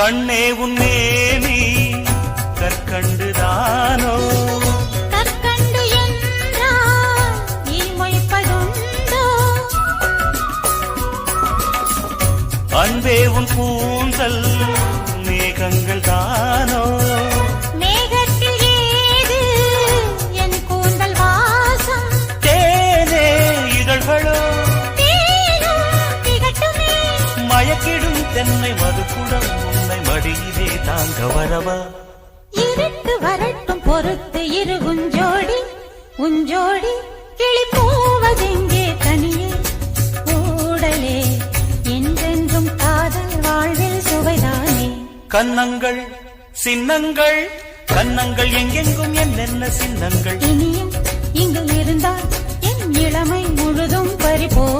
கண்ணே உன்னேனி கற்கண்டுதானோ? கற்கண்டு இமைப்பதுண்டோ? அன்பே உன் கூந்தல் மேகங்கள் தானோ? மேகத்தில் ஏது என் தாங்க வரவா? இருட்டு வரட்டும் பொறுத்து இரு உஞ்சோடி உஞ்சோடி கிளி போவதெங்கே தனியே? ஊடலே என்றென்றும் காதல் வாழ்வில் சுவைதானே? கன்னங்கள் சின்னங்கள் கன்னங்கள் எங்கெங்கும் என்னென்ன சின்னங்கள்? இனியும் இங்கு இருந்தால் என் இளமை முழுதும் பறி போகும்